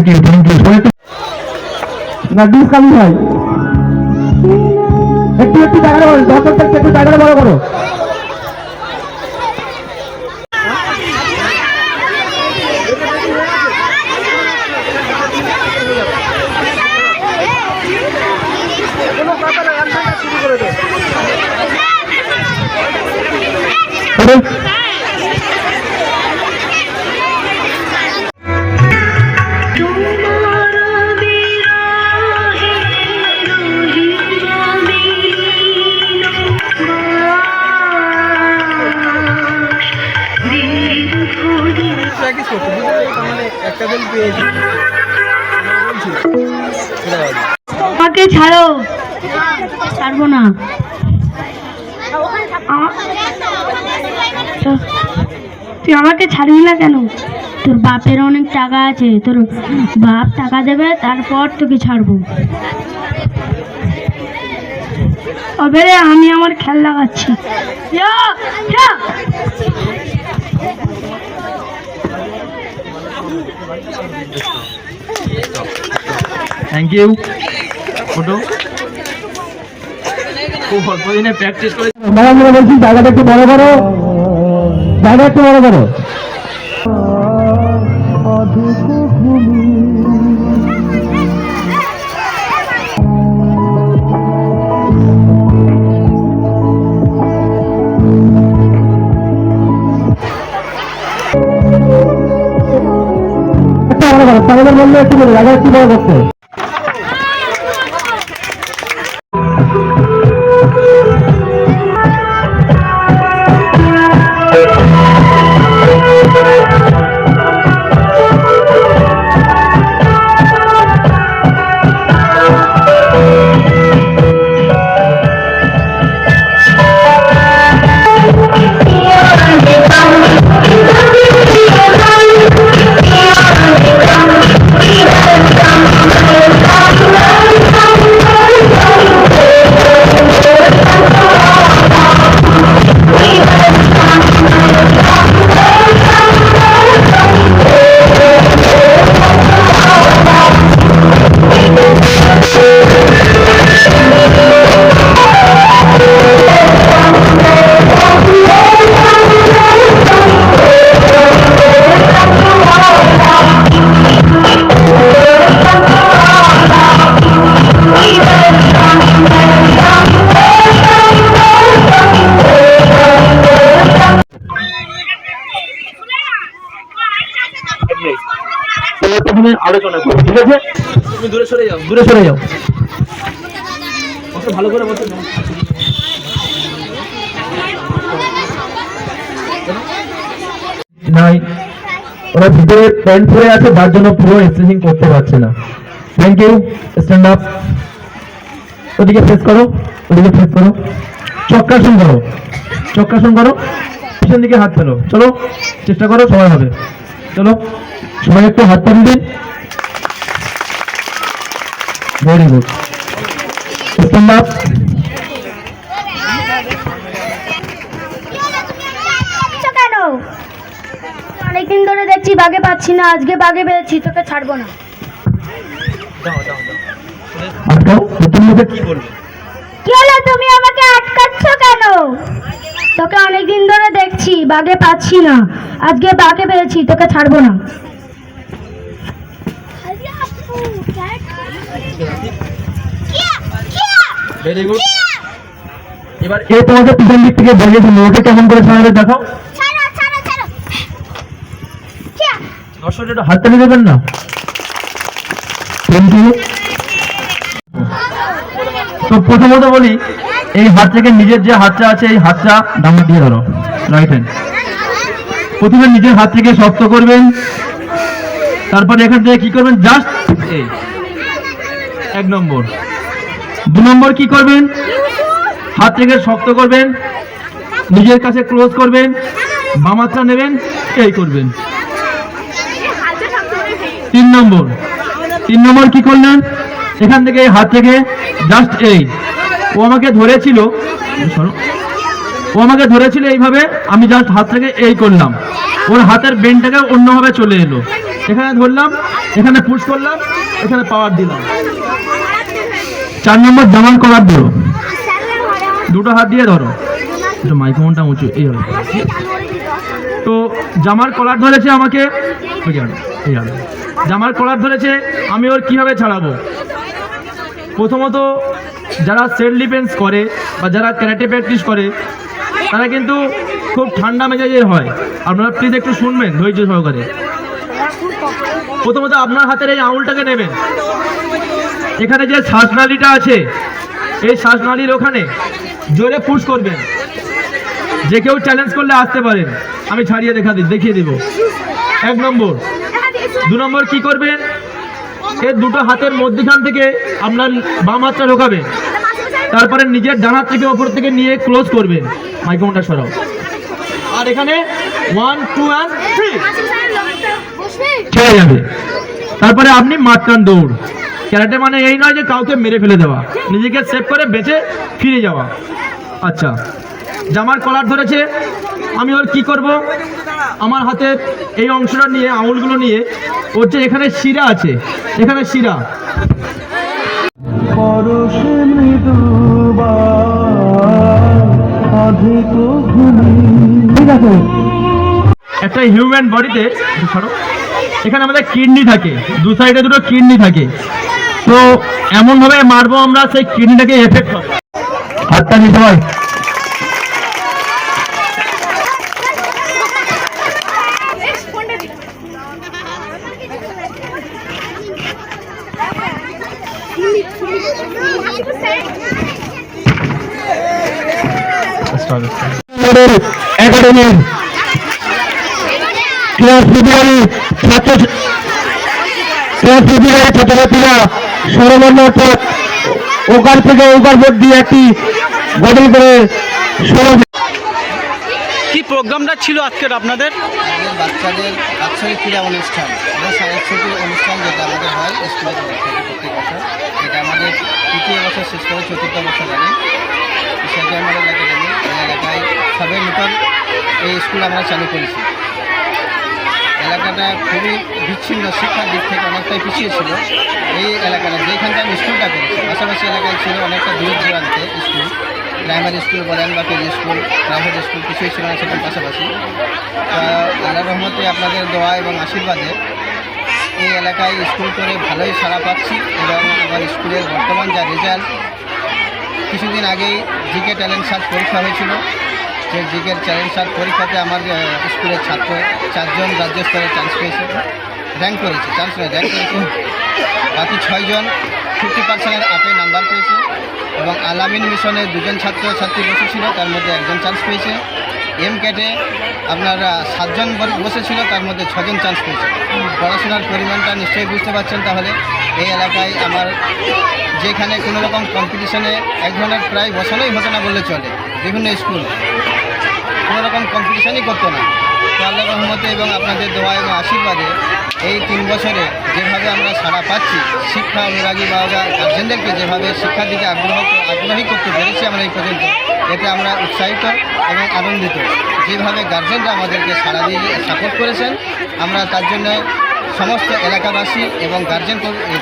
Thank you thank you না discount ভাই একটু একটু জায়গাটা বলো দর্শক দেখতে একটু জায়গাটা বড় করো আরে, প্র্যাকটিস ছাড়ো। ছাড়বো না। তুই আমাকে ছাড়বি না কেন? তোর বাপের অনেক টাকা আছে। তোর বাপ টাকা দেবে, তারপর তোকে ছাড়বো। এবারে আমি আমার খেয়াল লাগাচ্ছি। থ্যাংক ইউ ফটো খুব অল্প দিনে প্র্যাকটিস করে আমরা বলছি জায়গাটা একটু বড় করো। জায়গা একটু বড় করো। বললে একটু বড় জায়গা একটু বড় করতে। দূরে সরে যাও, দূরে সরে যাও। ভালো করে বসো। নাই। ওরা ভিতরে প্যান্ট পরে আছে জন্য পুরো স্ট্রেচিং করতে পারছে না। থ্যাংক ইউ স্ট্যান্ড আপ ওদিকে ফেস করো, ওদিকে ফেস করো। চক্রাসন করো চক্রাসন করো। পিছন দিকে হাত ফেলো। চলো, চেষ্টা করো সবাই হবে। চলো, সবাই একটু হাত তালি দিন ভেরি গুড কেন অনেকদিন ধরে দেখছি বাগে পাচ্ছি না আজকে বাগে পেয়েছি তোকে ছাড়বো না। বলবে? কি হলো তুমি আমাকে আটকাচ্ছ কেন? তোকে অনেকদিন ধরে দেখছি বাগে পাচ্ছি না আজকে বাগে পেয়েছি তোকে ছাড়বো না। ভেরি গুড এবার কে তোমাকে পিছন দিক থেকে বলিয়ে দিল ওকে কেমন করে ছাড়াবে দেখাও। দর্শকটা একটু হাত দেবেন না? Thank you. তো প্রথমত বলি এই হাত নিজের যে হাতটা আছে এই হাতটা ডাঙর দিয়ে ধরো। রাইট হ্যান্ড প্রথমে নিজের হাত থেকে শক্ত করবেন। তারপরে এখান থেকে কি করবেন? জাস্ট এক নম্বর। দু নম্বর কি করবেন? হাত থেকে শক্ত করবেন। নিজের কাছে ক্লোজ করবেন। বামাত্রা নেবেন, এই করবেন। তিন নম্বর। তিন নম্বর কি করলেন? এখান থেকে হাত থেকে জাস্ট এই। ও আমাকে ধরেছিল ও আমাকে ধরেছিল এইভাবে, আমি জাস্ট হাত থেকে এই করলাম। ওর হাতের বেনটাকে অন্যভাবে চলে এলো। এখানে ধরলাম, এখানে পুশ করলাম, এখানে পাওয়ার দিলাম। চার নম্বর জামার কলার ধরো দুটো হাত দিয়ে ধরো। একটু মাইক্রোফোনটা উঁচু, এই হলো তো জামার কলার ধরেছে আমাকে, এই জানো জামার কলার ধরেছে, আমি ওর কীভাবে ছাড়াবো? প্রথমত যারা সেল ডিফেন্স করে বা যারা ক্যারাটে প্র্যাকটিস করে, তারা কিন্তু খুব ঠান্ডা মেজাজের হয়। আপনারা প্লিজ একটু শুনবেন ধৈর্য সহকারে। প্রথমত আপনার হাতের এই আঙুলটাকে নেবেন। এখানে যে শ্বাসনালীটা আছে, এই শ্বাসনালীর ওখানে জোরে পুশ করবেন। যে কেউ চ্যালেঞ্জ করলে আসতে পারেন। আমি ছাড়িয়ে দেখা দিই দেখিয়ে দেব। এক নম্বর। দু নম্বর কি করবেন? এর দুটো হাতের মধ্যখান থেকে আপনার বাম হাতটা ঢোকাবেন তারপরে নিজের ডান হাত থেকে ওপর থেকে নিয়ে ক্লোজ করবেন। মাইক্রোফোনটা সরাও। আর এখানে ওয়ান টু অ্যান্ড থ্রি ছেড়ে যাবে। তারপরে আপনি মাঝখান দৌড়। ক্যারাটে মানে এই নয় যে কাউকে মেরে ফেলে দেওয়া। নিজেকে সেভ করে বেঁচে ফিরে যাওয়া। আচ্ছা জামার কলার ধরেছে। আমি ওর কি করব? আমার হাতের এই অংশটা নিয়ে, আঙুলগুলো নিয়ে, ওর যে এখানে শিরা আছে, এখানে শিরা। ঠিক আছে। একটা হিউম্যান বডিতে এখানে আমাদের কিডনি থাকে, দু সাইডে দুটো কিডনি থাকে। তো এমনভাবে মারবো আমরা, সেই কিডনিটাকে এফেক্ট হবে। হাতটা নিতে হয়। একাডেমির ক্লাস ছাত্র ক্লাস ছাত্রছাত্রীরা সরবর্ণ অর্থাৎ ওকার থেকে ওকার বোর্ড দিয়ে একটি গঠন করে সরব কি প্রোগ্রামটা ছিল আজকের আপনাদের? বাচ্চাদের বাৎসরিক ক্রীড়া অনুষ্ঠান। সাংস্কৃতিক অনুষ্ঠান যেটা আমাদের হয় স্কুলের প্রত্যেক বছর। এটা আমাদের তৃতীয় বছর শেষ করে চতুর্থ বছর আগে সেটা আমাদের এলাকায় এলাকায় সবে নতুন এই স্কুল আমরা চালু করেছি। এলাকাটা খুবই বিচ্ছিন্ন শিক্ষার দিক থেকে অনেকটাই পিছিয়ে ছিল। এই এলাকাটা যেখানটা আমি স্কুলটা করেছি, পাশাপাশি এলাকায় ছিল অনেকটা দূর দূরান্তে স্কুল। প্রাইমারি স্কুল বলেন বা কেজি স্কুল, প্রাইভেট স্কুল কিছুই ছিল না সেটার পাশাপাশি। আল্লাহ রহমতে আপনাদের দোয়া এবং আশীর্বাদে এই এলাকায় স্কুল করে ভালোই সাড়া পাচ্ছি এবং আমার স্কুলের বর্তমান যা রেজাল্ট, কিছুদিন আগেই জিকে ট্যালেন্ট সার্চ পরীক্ষা হয়েছিল। সেই জিকের ট্যালেন্ট সার্চ পরীক্ষাতে আমার স্কুলের ছাত্র চারজন রাজ্য স্তরে চান্স পেয়েছে। র্যাঙ্ক করেছে চান্স র্যাঙ্ক করেছে। বাকি ছয়জন ফিফটি পার্সেন্টের আপে নাম্বার পেয়েছে এবং আলামিন মিশনে দুজন ছাত্র ছাত্রী বসেছিল, তার মধ্যে একজন চান্স পেয়েছে। এম ক্যাটে আপনার সাতজন বসেছিল, তার মধ্যে ছজন চান্স পেয়েছে। পড়াশোনার পরিমাণটা নিশ্চয়ই বুঝতে পারছেন তাহলে। এই এলাকায় আমার যেখানে কোনো রকম কম্পিটিশনে এক ধরনের প্রায় বসানোই হতো না বললে চলে। বিভিন্ন স্কুল। কোনো রকম কম্পিটিশনই করতো না। তো আল্লাহ রহমতে এবং আপনাদের দোয়া এবং আশীর্বাদে এই তিন বছরে যেভাবে আমরা সাড়া পাচ্ছি, শিক্ষা অনুরাগী বা গার্জেনদেরকে যেভাবে শিক্ষার দিকে আগ্রহ, আগ্রহী করতে পেরেছি আমরা এই পর্যন্ত, এতে আমরা উৎসাহিত এবং আনন্দিত। যেভাবে গার্জেনরা আমাদেরকে সাড়া দিয়ে সাপোর্ট করেছেন, আমরা তার জন্য সমস্ত এলাকাবাসী এবং গার্জেন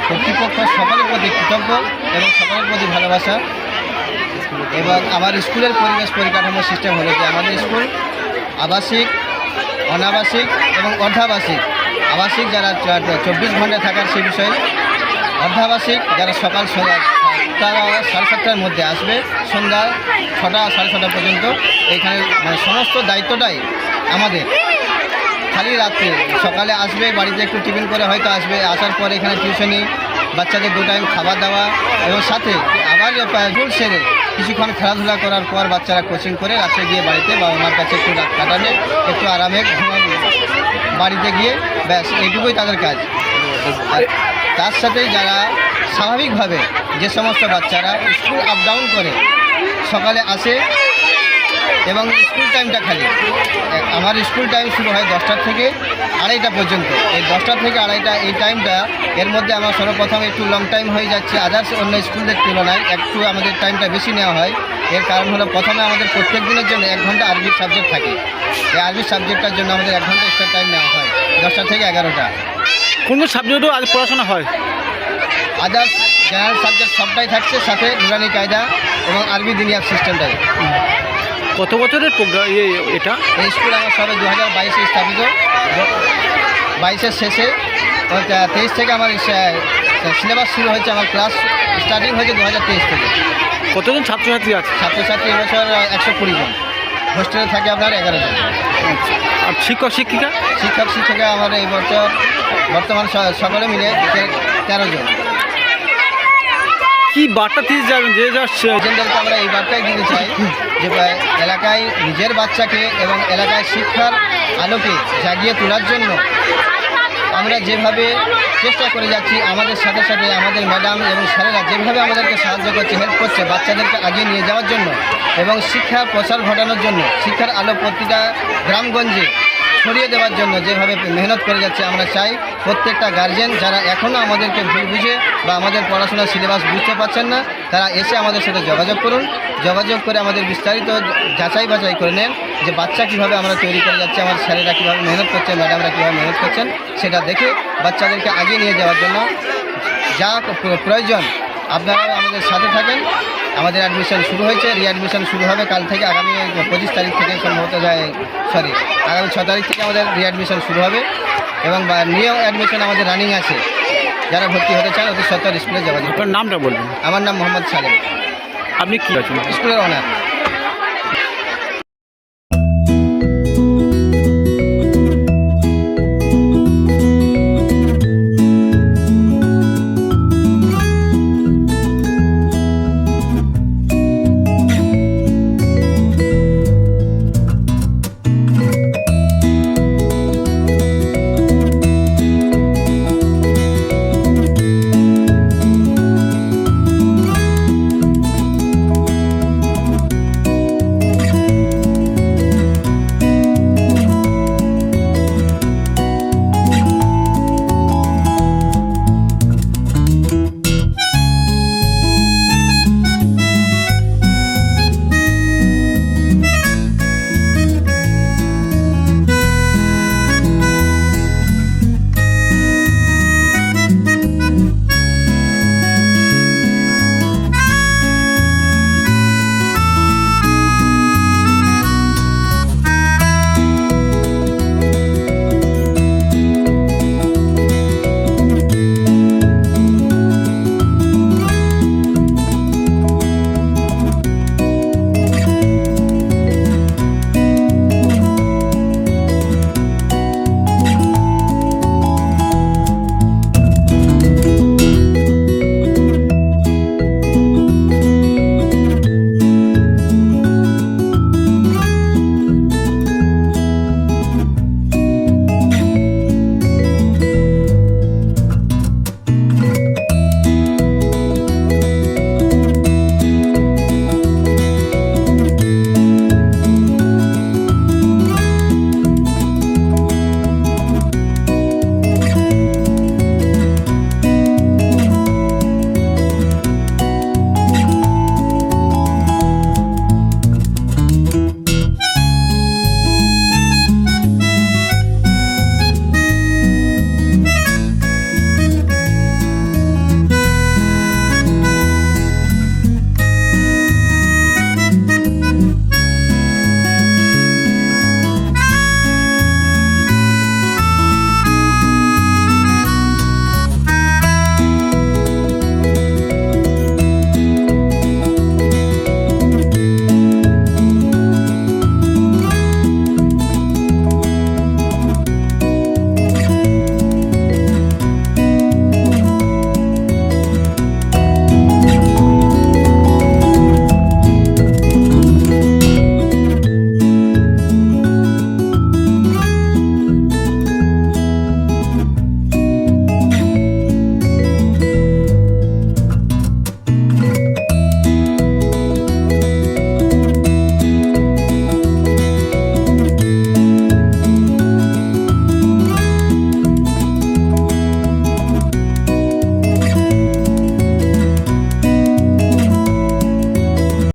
কর্তৃপক্ষ সকলের প্রতি কৃতজ্ঞ এবং সকলের প্রতি ভালোবাসা এবং আমার স্কুলের পরিবেশ পরিকাঠামো সিস্টেম হলো যে আমাদের স্কুল আবাসিক, অনাবাসিক এবং অর্ধাবাসিক। আবাসিক যারা চব্বিশ ঘণ্টা থাকার সে বিষয়ে অর্ধাবাসিক যারা সকাল তারা সাড়ে সাতটার মধ্যে আসবে সন্ধ্যা ছটা, সাড়ে ছটা পর্যন্ত। এখানে মানে সমস্ত দায়িত্বটাই আমাদের। খালি রাত্রে সকালে আসবে, বাড়িতে একটু টিফিন করে হয়তো আসবে, আসার পর এখানে টিউশনি বাচ্চাদের দু টাইম খাবার দাওয়া এবং সাথে আবার রুল সেরে কিছুক্ষণ খেলাধুলা করার পর বাচ্চারা কোচিং করে রাত্রে গিয়ে বাড়িতে বাবা মার কাছে একটু রাত কাটাবে একটু আরামে বাড়িতে গিয়ে ব্যাস, এইটুকুই তাদের কাজ। আর তার সাথেই যারা স্বাভাবিকভাবে যে সমস্ত বাচ্চারা স্কুল আপ ডাউন করে, সকালে আসে এবং স্কুল টাইমটা খালি। আমার স্কুল টাইম শুরু হয় দশটার থেকে আড়াইটা পর্যন্ত। এই দশটা থেকে আড়াইটা এই টাইমটা এর মধ্যে আমার সর্বপ্রথম একটু লং টাইম হয়ে যাচ্ছে। আদার্স অন্য স্কুলদের তুলনায় একটু আমাদের টাইমটা বেশি নেওয়া হয়। এর কারণ হলো প্রথমে আমাদের প্রত্যেক দিনের জন্য এক ঘণ্টা আরবি সাবজেক্ট থাকে। এই আরবি সাবজেক্টটার জন্য আমাদের এক ঘণ্টা এক্সট্রা টাইম নেওয়া হয় দশটা থেকে এগারোটা। কোন কোন সাবজেক্টও আজ পড়াশোনা হয়? আদার্স জেনারেল সাবজেক্ট সবটাই থাকছে সাথে নুরানি কায়দা এবং আরবি দিনিয়ার সিস্টেমটাই কত বছরের প্রোগ্রাম এটা? এই স্কুল আমার সবে দু হাজার বাইশে স্থাপিত। বাইশের শেষে তেইশ থেকে আমার সিলেবাস শুরু হয়েছে আমার ক্লাস স্টার্টিং হয়েছে দু হাজার তেইশ থেকে। কতজন ছাত্রছাত্রী আছে? ছাত্রছাত্রী এবছর একশো কুড়ি জন। হোস্টেলে থাকে আপনার এগারো জন। আর শিক্ষক শিক্ষিকা? শিক্ষক শিক্ষিকা আমার এই বছর বর্তমান সকলে মিলে তেরো জন। কি বার্তা দিয়ে যাবেন, যে যা এজেন্টদেরকে আমরা এই বার্তাই দিতে চাই, যে এলাকায় নিজের বাচ্চাকে এবং এলাকায় শিক্ষার আলোকে জাগিয়ে তোলার জন্য আমরা যেভাবে চেষ্টা করে যাচ্ছি, আমাদের সাথে সাথে আমাদের ম্যাডাম এবং স্যারেরা যেভাবে আমাদেরকে সাহায্য করছে, হেল্প করছে বাচ্চাদেরকে আগিয়ে নিয়ে যাওয়ার জন্য এবং শিক্ষার প্রসার ঘটানোর জন্য, শিক্ষার আলো প্রতিটা গ্রামগঞ্জে ছড়িয়ে দেওয়ার জন্য যেভাবে মেহনত করে যাচ্ছে, আমরা চাই প্রত্যেকটা গার্জেন যারা এখনও আমাদেরকে ভুল বুঝে বা আমাদের পড়াশোনার সিলেবাস বুঝতে পারছেন না, তারা এসে আমাদের সাথে যোগাযোগ করুন। যোগাযোগ করে আমাদের বিস্তারিত যাচাই বাছাই করে নেন যে বাচ্চা কীভাবে আমরা তৈরি করে যাচ্ছি আমার স্যারেরা কীভাবে মেহনত করছেন, ম্যাডামরা কীভাবে মেহনত করছেন, সেটা দেখে বাচ্চাদেরকে আগিয়ে নিয়ে যাওয়ার জন্য যা প্রয়োজন, আপনারা আমাদের সাথে থাকেন। আমাদের অ্যাডমিশন শুরু হয়েছে রিঅ্যাডমিশন শুরু হবে কাল থেকে আগামী পঁচিশ তারিখ থেকে সম্ভবত যায় সরি আগামী ছ তারিখ থেকে আমাদের রিঅ্যাডমিশন শুরু হবে এবং নিয়েও নিউ অ্যাডমিশন আমাদের রানিং আছে। যারা ভর্তি হতে চান ওদের সত্তর স্কুলে যাওয়া। আপনার নামটা বলবেন। আমার নাম মোহাম্মদ সালেম। আপনি কী আছেন? স্কুলের অনার